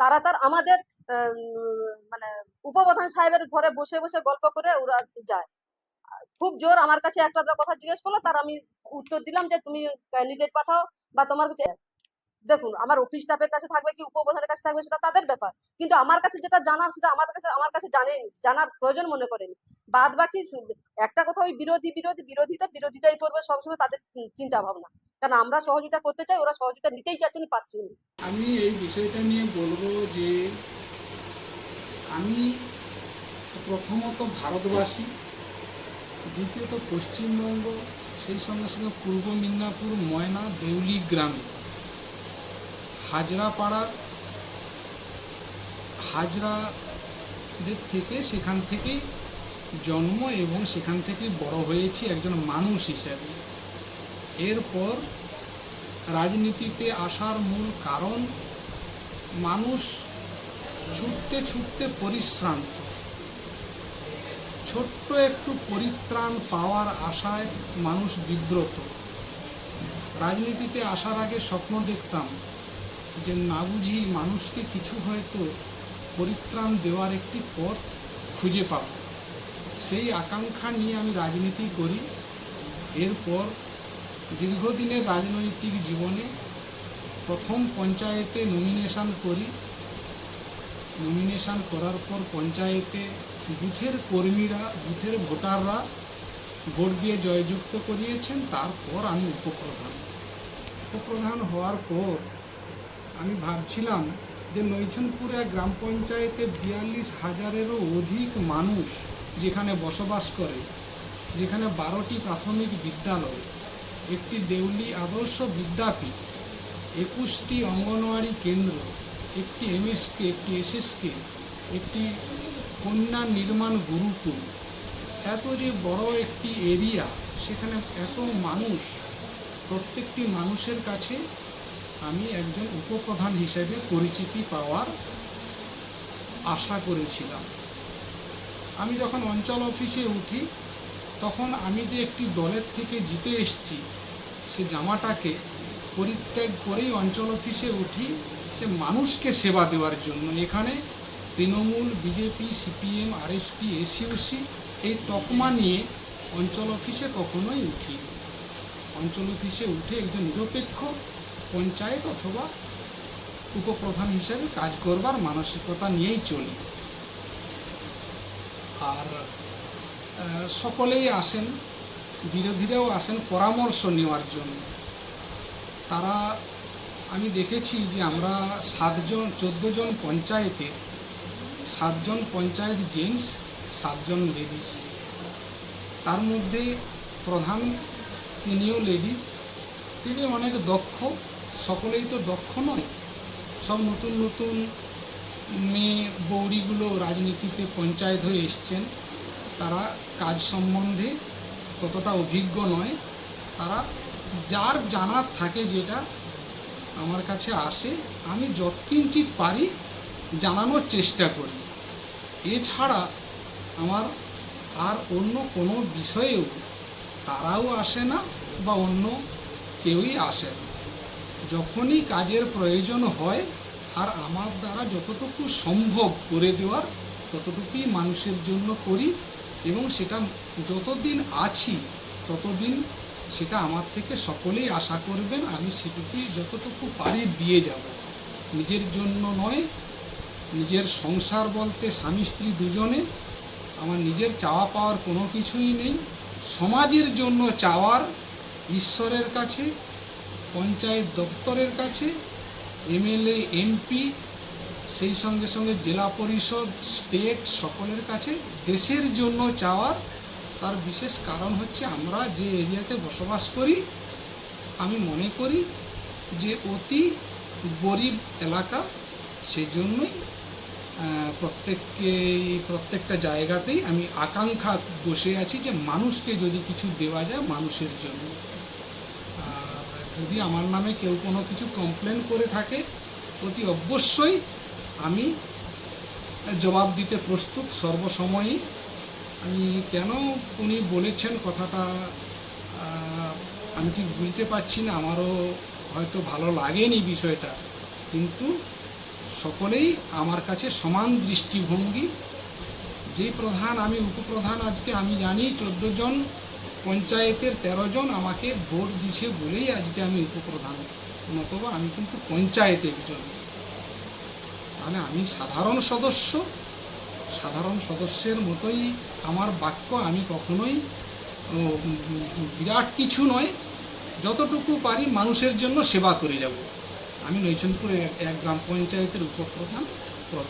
তারা তার আমাদের আম, মানে উপপ্রধান সাহেবের ঘরে বসে বসে গল্প করে ওরা যায়। খুব জোর আমার কাছে একটা কথা জিজ্ঞেস করল তার আমি উত্তর দিলাম যে তুমি ক্যান্ডিডেট পাঠাও বা তোমার কাছে দেখুন, আমার অফিস স্টাফের কাছে থাকবে কি উপপ্রধানের কাছে থাকবে সেটা তাদের ব্যাপার। কিন্তু আমার কাছে যেটা জানার, সেটা আমার কাছে আমার কাছে জানেনি, জানার প্রয়োজন মনে করেনি। বাদ বাকি একটা কথা ওই বিরোধী বিরোধী বিরোধিতা বিরোধিতাই করবে সবসময় তাদের চিন্তা ভাবনা কারণ আমরা সহযোগিতা করতে চাই, ওরা সহযোগিতা নিতেই চাচ্ছেন, পাচ্ছেন আমি এই বিষয়টা নিয়ে বলব যে, আমি প্রথমত ভারতবাসী, দ্বিতীয়ত পশ্চিমবঙ্গ, সেই সঙ্গে সঙ্গে পূর্ব মিদনাপুর, ময়না, দেউলি গ্রামে। হাজরাপাড়ার হাজরাদের থেকে সেখান থেকেই জন্ম এবং সেখান থেকেই বড় হয়েছি একজন মানুষ হিসেবে। এরপর রাজনীতিতে আসার মূল কারণ, মানুষ ছুটতে ছুটতে পরিশ্রান্ত। ছোট্ট একটু পরিত্রাণ পাওয়ার আশায় মানুষ বিব্রত। রাজনীতিতে আসার আগে স্বপ্ন দেখতাম যে না বুঝি মানুষকে কিছু হয়তো পরিত্রাণ দেওয়ার একটি পথ খুঁজে পাব। সেই আকাঙ্ক্ষা নিয়ে আমি রাজনীতি করি। এরপর দীর্ঘদিনের রাজনৈতিক জীবনে প্রথম পঞ্চায়েতে নমিনেশন করি। নমিনেশন করার পর পঞ্চায়েতে বুথের কর্মীরা, বুথের ভোটাররা ভোট দিয়ে জয়যুক্ত করিয়েছেন। তারপর আমি উপপ্রধান। উপপ্রধান হওয়ার পর আমি ভাবছিলাম যে নৈছনপুরে গ্রাম পঞ্চায়েতে বিয়াল্লিশ হাজারেরও অধিক মানুষ যেখানে বসবাস করে, যেখানে বারোটি প্রাথমিক বিদ্যালয়, একটি দেউলি আদর্শ বিদ্যাপীঠ, একুশটি অঙ্গনওয়াড়ি কেন্দ্র, একটি এমএসকে, একটি এসএসকে, একটি কন্যা নির্মাণ গুরুকুল। এত যে বড় একটি এরিয়া, সেখানে এত মানুষ, প্রত্যেকটি মানুষের কাছে আমি একজন উপপ্রধান হিসেবে পরিচিতি পাওয়ার আশা করেছিলাম। আমি যখন অঞ্চল অফিসে উঠি, তখন আমি যে একটি দলের থেকে জিতে এসেছি, সে জামাটাকে পরিত্যাগ করেই অঞ্চল অফিসে উঠি, যে মানুষকে সেবা দেওয়ার জন্য। এখানে তৃণমূল, বিজেপি, সিপিএম, আরএসপি এসিওসি এই তকমা নিয়ে অঞ্চল অফিসে কখনোই উঠি অঞ্চল অফিসে উঠে একজন নিরপেক্ষ পঞ্চায়েত অথবা উপপ্রধান হিসেবে কাজ করবার মানসিকতা নিয়েই চলি। আর সকলেই আসেন, বিরোধীরাও আসেন পরামর্শ নেওয়ার জন্য। তারা, আমি দেখেছি যে আমরা সাতজন চোদ্দ জন পঞ্চায়েতে সাতজন পঞ্চায়েত জেন্টস, সাতজন লেডিস। তার মধ্যে প্রধান তিনিও লেডিস, তিনি অনেক দক্ষ সকলেই তো দক্ষ নয়। সব নতুন নতুন মেয়ে বৌড়িগুলো রাজনীতিতে পঞ্চায়েত হয়ে এসছেন। তারা কাজ সম্বন্ধে ততটা অভিজ্ঞ নয়। তারা যার জানার থাকে যেটা আমার কাছে আসে, আমি যৎকিঞ্চিত পারি, জানানোর চেষ্টা করি। এছাড়া আমার আর অন্য কোনো বিষয়েও তারাও আসে না বা অন্য কেউই আসে না। যখনই কাজের প্রয়োজন হয়, আর আমার দ্বারা যতটুকু সম্ভব করে দেওয়ার ততটুকুই মানুষের জন্য করি এবং সেটা যতদিন আছি, ততদিন সেটা আমার থেকে সকলেই আশা করবেন আমি সেটুকুই যতটুকু পারি দিয়ে যাব। নিজের জন্য নয়, নিজের সংসার বলতে স্বামী, স্ত্রী দুজনে, আমার নিজের চাওয়া পাওয়ার কোনো কিছুই নেই। সমাজের জন্য চাওয়ার, ঈশ্বরের কাছে পঞ্চায়েত দপ্তরের কাছে, এমএলএ, এমপি, সেই সঙ্গে সঙ্গে জেলা পরিষদ, স্টেট, সকলের কাছে দেশের জন্য চাওয়ার। তার বিশেষ কারণ হচ্ছে আমরা যে এরিয়াতে বসবাস করি, আমি মনে করি যে অতি গরিব এলাকা, সেজন্যই প্রত্যেককে, প্রত্যেকটা জায়গাতেই আমি আকাঙ্ক্ষা বসে আছি যে মানুষকে যদি কিছু দেওয়া যায় মানুষের জন্য। যদি আমার নামে কেউ কোনো কিছু কমপ্লেন করে থাকে, অতি অবশ্যই আমি জবাব দিতে প্রস্তুত। সর্বসময়ই আমি কেন উনি বলেছেন কথাটা আমি ঠিক বুঝতে পারছি না। আমারও হয়তো ভালো লাগেনি বিষয়টা। কিন্তু সকলেই আমার কাছে সমান দৃষ্টিভঙ্গি। যেই প্রধান আমি, উপপ্রধান আজকে আমি জানি, চোদ্দ জন পঞ্চায়েতের তেরো জন আমাকে ভোট দিছে বলেই আজকে আমি উপপ্রধান। নতবা আমি কিন্তু পঞ্চায়েতে একজন। তাহলে আমি সাধারণ সদস্য। সাধারণ সদস্যের মতোই আমার বাক্য আমি কখনোই বিরাট কিছু নয়। যতটুকু পারি মানুষের জন্য সেবা করে যাব। আমি নৈচনপুরে এক গ্রাম পঞ্চায়েতের উপপ্রধান পদ